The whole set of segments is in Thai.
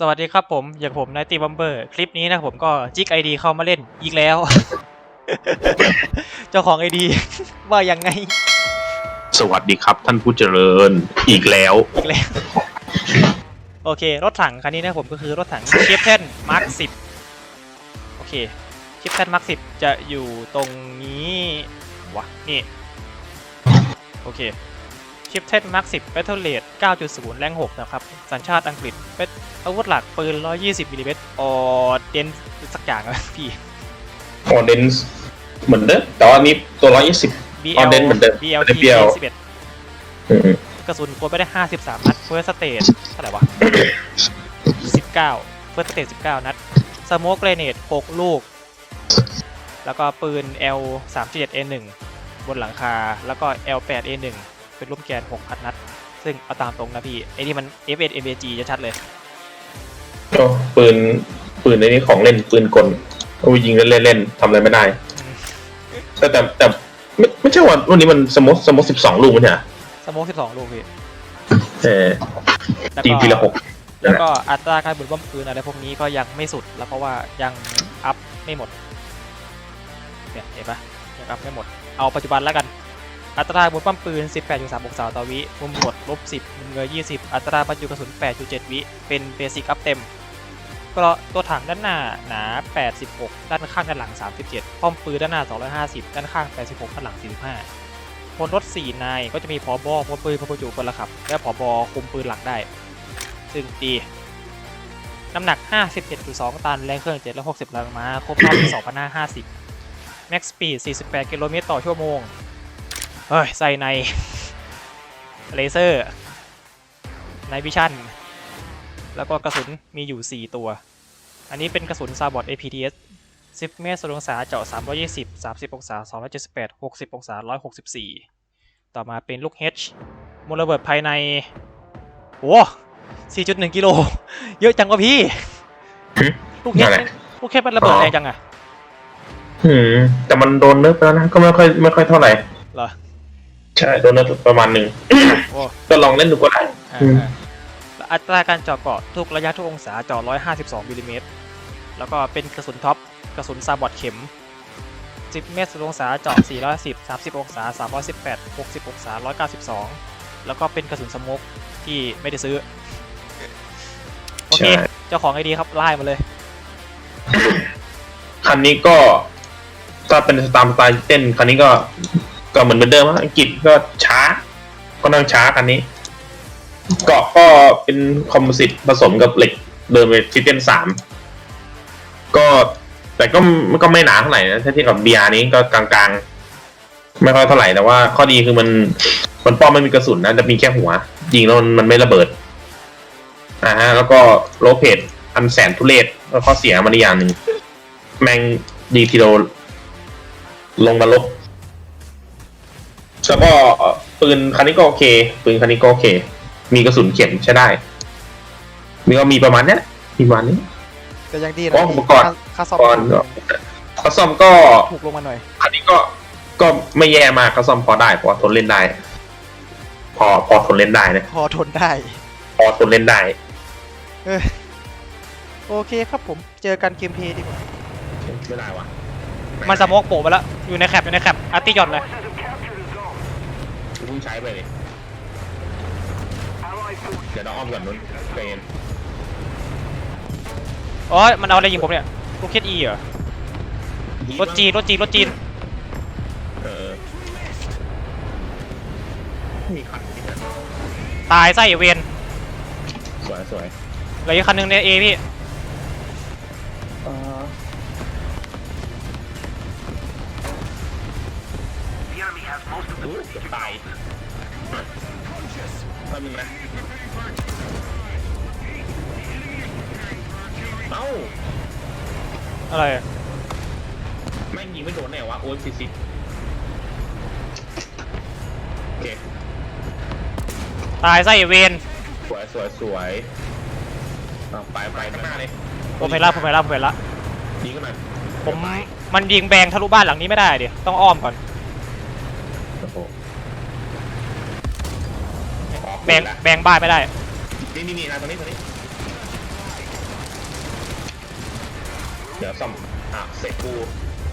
สวัสดีครับผม อย่างผมนายตีบัมเบอร์คลิปนี้นะผมก็จิกไอดีเข้ามาเล่นอีกแล้ว เจ้าของไอดีว่ายังไง สวัสดีครับท่านผู้เจริญอีกแล้ว อีกแล้ว โอเค รถถังคันนี้นะผมก็คือรถถังเชฟเทนมาร์คสิบโอเคเชฟเทนมาร์คสิบจะอยู่ตรงนี้วะนี่ โอเคเชฟเทนมาร์คสิบเบทเทิลเลด9.0 แรง6 นะครับ สัญชาติอังกฤษ เป็นอาวุธหลักปืน 120มิลลิเมตรออเดนสักอย่างอะพี่ออเดนส์เหมือนเดิมแต่ว่านี้ตัวร้อยยี่สิบ BL Ordnance เหมือนเดิม BLT ไม่ได้ BL 11กระสุนกดไปได้ 53 นัด เฟิร์สสเตจเท่าไหร่วะ 19 เฟิร์สสเตจ19 นัด สโมกเกรเนต6 ลูก แล้วก็ปืน L 3 7 A 1บนหลังคา แล้วก็ L 8 A 1 เป็นรูปแกน 6,000 นัด ซึ่งเอาตามตรงนะพี่ไอ้นี่มัน F 1 MAG จะชัดเลย ก็ปืนปืนในนี้ของเล่นปืนกลเอาไปยิงเล่นเล่นๆทำอะไรไม่ได้ แต่แต่แต่ไม่ไม่ใช่ว่าวันนี้มันสมมติสมมติสิบสองลูกมั้ยเนี่ยสโมก12 ลูกพี่เออแล้วยิงก็ ทีละหก แล้วก็อัตราการบุนบ้มปืนอะไรพวกนี้ก็ยังไม่สุด แล้วเพราะว่ายังอัพไม่หมดเนี่ยเห็นปะยังอัพไม่หมด เอาปัจจุบันแล้วกัน อัตราบุนบ้มปืน 18.3องศาต่อวิ มุมกดลบ 10 มุมเงย20 อัตราบรรจุกระสุน 8.7 วิ เป็นเบสิกอัพเต็มก็ตัวถังด้านหน้าหนา 86 ด้านข้างด้านหลัง 37 ป้อมปืนด้านหน้า 250 ด้านข้าง 86 ด้านหลัง 45บนรถ 4 นายก็จะมีผอบอพลปืนพลประจุพลขับ และผอบอคุมปืนหลักได้ ซึ่งดีน้ำหนัก 57.2 ตัน แรงเครื่อง 760 แรงม้า ครบรอบ 2,550 Max Speed 48 กิโลเมตรต่อชั่วโมง เฮ้ยใส่ในเลเซอร์ในวิชั่นแล้วก็กระสุนมีอยู่ 4 ตัว อันนี้เป็นกระสุนซาบอด APTS 10 เมตรองศาเจาะ 320 30 องศา 278 60 องศา 164 ต่อมาเป็นลูก H มูลระเบิดภายใน โอ้4.1 กิโล เยอะจังวะพี่ ลูกเห็ดอะไรลูกเห็ดมันระเบิดแรงจังอะอืมแต่มันโดนเนิร์ฟไปแล้วนะ ก็ไม่ค่อยไม่ค่อยเท่าไหร่ เหรอ ใช่โดนเนิร์ฟประมาณหนึ่ง โอ้ก็ลองเล่นดูก็ได้ อ่าอืม อ่าแล้วอัตราการเจาะเกาะทุกระยะทุกองศาเจาะ152มิลลิเมตรแล้วก็เป็นกระสุนท็อปกระสุนซาบอดเข็ม 10 เมตรองศาเจาะ410 30 องศา 318 60 องศา 192 แล้วก็เป็นกระสุนสโมกที่ไม่ได้ซื้อ โอเค ใช่ เจ้าของไอดีครับไล่มาเลย คันนี้ก็ถ้าเป็นสตามสไตล์เต้นคันนี้ก็ ก็เหมือนเหมือนเดิมอะอังกฤษก็ช้า ก็นั่งช้าคันนี้ เกาะก็เป็นคอมโพสิตผสมกับเหล็กเดิมเป็นซิเทนสามก็แต่ก็ก็ไม่หนาเท่าไหร่นะถ้าเทียบกับ BR นี้ก็กลางๆ ไม่ค่อยเท่าไหร่แต่ว่าข้อดีคือมันมันป้อมไม่มีกระสุนนะจะมีแค่หัวยิงแล้วมันมันไม่ระเบิดอ่าฮะแล้วก็โลเพดอันแสนทุเรศแล้วข้อเสียมันอีกอย่างหนึ่งแมงดีทีโดลงนรก แล้วก็เอ่อปืนคันนี้ก็โอเค ปืนคันนี้ก็โอเค มีกระสุนเข็มใช้ได้มีก็มีประมาณเนี้ยมีประมาณนี้แต่ยังดีอ๋อนะอุปกรณ์ค่าค่าซ่อมก่อนก็ข้าซ่อมก็ถูกลงมาหน่อย คันนี้ก็ก็ไม่แย่มากข้าซ่อมพอได้พอทนเล่นได้ พอพอทนเล่นได้นะพอทนได้ พอทนเล่นได้เออโอเคครับผมเจอกันเกมเพลย์ดีกว่า ไม่ได้วะมันสโมกโปะไปแล้ว อยู่ในแคปอยู่ในแคปอาร์ติยอนเลยกูเพิ่ งใช้ไปเลยเดี๋ยวน้องอ้อมก่อนนู้นเป็นอ๋อมันเอาอะไรยิงผมเนี่ยลูกเคิดอีเหรอรถจีนรถจีนรถจีนเออมีคันที่นั่นตายไส้เวนสวยสวยเหลืออีกคันหนึงในเอพี่เอออุ๊ยเกือบตาย ทำยังไงเอ้าอะไรอะแม่งยิงไม่โดนแน่วะ โอ้ยซิซิโอเค ตายไส้เวนสวยสวยสวยเอาไปไปข้างหน้าเลยผมเห็นละผมเห็นละผมเห็นละยิงกันหน่อยผมมันยิงแบงทะลุบ้านหลังนี้ไม่ได้ดิต้องอ้อมก่อน โอ้โห แบงแบงบ้านไม่ได้ นี่นี่นี่นะตรงนี้ตรงนี้เดี๋ยวซ่อมอะเสร็จกู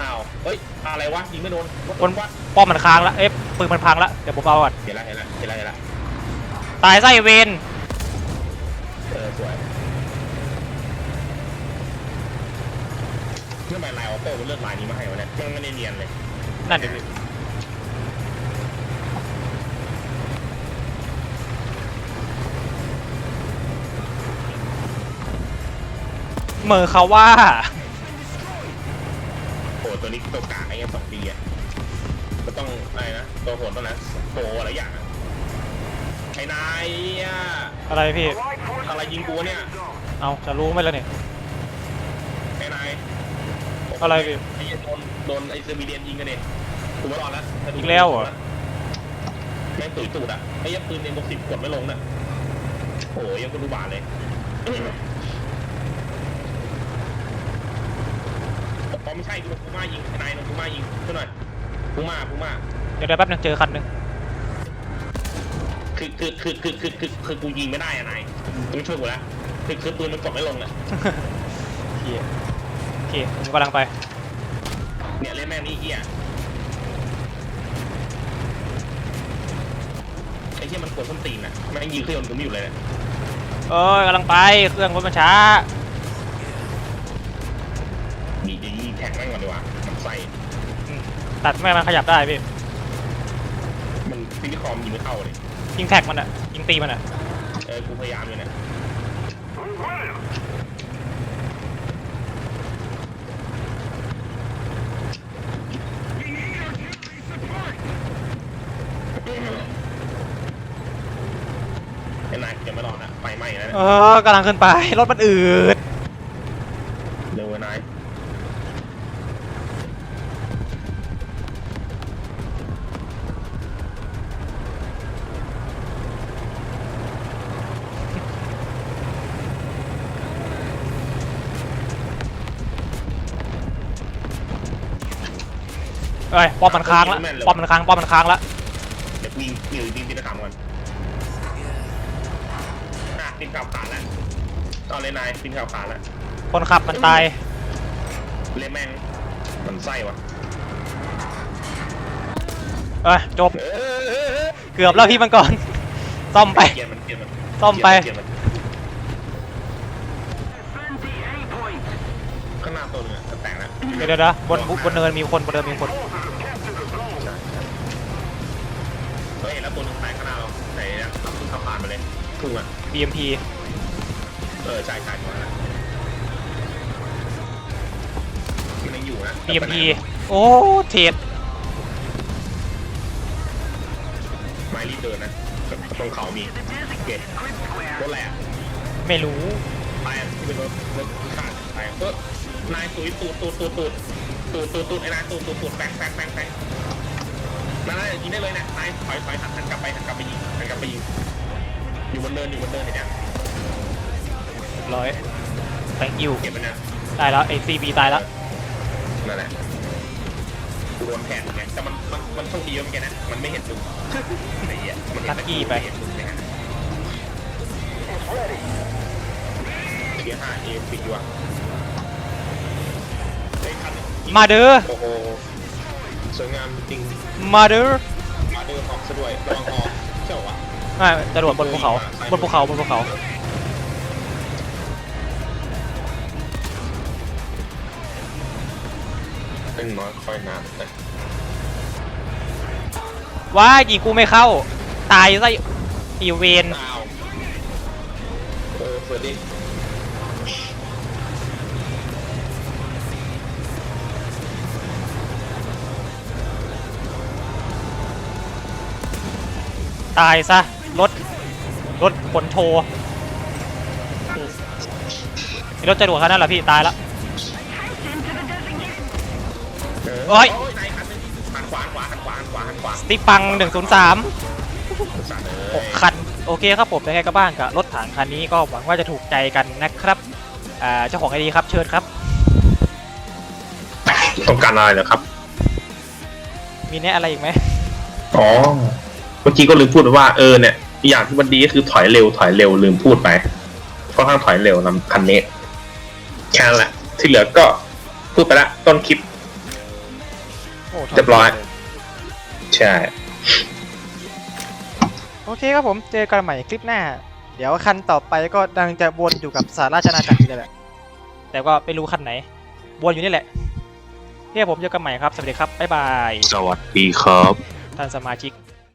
อ้าวเฮ้ยอะไรวะยิงไม่โดนคนป้อมมันค้างละเอ๊ะปืนมันพังละเดี๋ยวผมเอาก่อนเห็นแล้วเห็นแล้วเห็นแล้วเห็นแล้วตายไส้เวนเออสวยทำไมลายออโต้มันเลือกลายนี้มาให้วะเนี่ยมันไม่ได้เนียนเลยนั่นเดี๋ เหมือเขาว่าโอ้ตัวนี้ตัวกลางไอ้เงี้ยสองปีอะก็ต้องอะไรนะตัวโหดต้องนะโตอะไรอย่างอะไอ้นายอะอะไรพี่ อะไรยิงกูวะเนี่ยเอาจะรู้ไหมล่ะเนี่ย ไอ้นายอะไรพี่ไอ้เหี้ยโดนโดนไอ้เซอร์บีเดียนยิงกันเนี่ยกูไม่รอดแล้วอีกแล้วเหรอ แม่งตุ๋ยตูดอะไอ้เหี้ยังปืนเอ็มสิบกดไม่ลงน่ะโอ้ยยังกูดูบาดเลยอ๋อไม่ ใช่กูโดนกูมายิงไอ้นายโดนกูมายิงขึ้นหน่อยกูมากูมาเดี๋ยวเดี๋ยวแป๊บนึงเจอคันหนึงคือคือคือคือคือคือคือกูยิงไม่ได้อะนายต้องช่วยกูแล้วคือคือปืนมันกดไม่ลงอะโอเคโอเคผมกำลังไปเนี่ยเล่นแม่งนี่เฮียไอ้เฮียมันกดส้นตีนอะแม่งยิงเครื่องยนต์กูไม่อยู่เลยเนี่ยเอ้ยกำลังไปเครื่องรถมันช้า ท็กแม่งก่อนดีกว่ามันไส้ตัดไม่ให้มันขยับได้พี่มันฟิลิคอมยิงไม่เข้าเลยยิงแท็กมันอะยิงตีมันอะเออกูพยายามอยู่เนี่ยไอ้นายกูจะไม่รอดนะไฟไหม้แล้วเนี่ยเออกำลังขึ้นไปรถมันอืด เอ้ยป้อมมันค้างละป้อมมันค้างป้อมมันค้างละเดี๋ยวกูยิงยิงยิงตีนขามก่อนอะปินข่าวขาดแล้วตอนเลยนายปินข่าวขาดแล้วคนขับมันตายเล่นแม่งมันไส้วะเอ้ยจบเออเออเออเออเกือบแล้วพี่มังกรซ่อมไปเกลียดมันเกลียดมันซ่อมไปเกลียดมันข้างหน้าตัวนึงอะจะแตกแล้วเดี๋ยวเดี๋ยวเดี๋ยวบนบนเนินมีคนบนเนินมีคน ขึ้นขับผ่านไปเลยพุ่งอะ BMP เออใช่ใช่ตัวนั้นแหละมันยังอยู่นะ BMP โอ้เทรดไม้รีบเดินนะตรงเขามีเกตรถแหลกไม่รู้ ไปอะที่เป็นรถรถขาดไปเออนายตุยตูดตูดตูดตูดตูดตูดตูดไอ้นายตูดตูดตูดแปงแปงแปงแปงนั่นแหละยิงได้เลยนะนายถอยถอยหันหันกลับไปหันกลับไปยิงหันกลับไปยิง อยู่บนเนินอยู่บนเนินเห็นยังร้อย thank you เก็บมันนะได้แล้วไอ้ CB ตายแล้วนั่นแหละกูโดนแทนไงแต่มันมันมันโชคดีเมื่อกี้นะมันไม่เห็นดุไอ้เหี้ยมันเห็นลัคกี้ไปม่เห็นดุนะฮะเทียร์ห้าเอฟิกอยู่อะเฮ้ยคันนี้มาเด้อโอ้โหสวยงามจริงมาเด้อมาเดินออกซะด้วยระวังออกเจ้าวะ ไม่จรวดบนภูเขาบนภูเขาบนภูเขาเป็นน้อยค่อยนานนะว้ายิงกูไม่เข้า ตายซะอีเวนอ้าวเออเฟิร์ดดิตายซะ รถรถขนโชว์ไอ้รถจรวดคันนั้นแหละพี่ตายแล้วโอ๊ยนายหันไปหันขวาหันขวาหันขวาหันขวาหันขวาสติ๊กปัง103สัตว์เอ้ย6คันโอเคครับผมยังไงก็บ้างกับรถถังคันนี้ก็หวังว่าจะถูกใจกันนะครับอ่าเจ้าของไอดีครับเชิญครับต้องการอะไรเหรอครับ มีแนะอะไรอีกไหมอ๋อเมื่อกี้ก็ลืมพูดไปว่าเออเนี่ย อย่างที่มันดีก็คือถอยเร็วถอยเร็วลืมพูดไปค่อนข้างถอยเร็วนำคันนี้แค่นั้นแหละ ที่เหลือก็พูดไปละต้นคลิป โอ้เรียบร้อยใช่ โอเคครับผมเจอกันใหม่คลิปหน้า เดี๋ยวคันต่อไปก็ดังจะวนอยู่กับสาราชนาจักรนี่แหละ แต่ก็ไม่รู้คันไหน วนอยู่นี่แหละเพี่ผมเจอกันใหม่ครับ สวัสดีครับ บ๊ายบาย สวัสดีครับ ท่านสมาชิก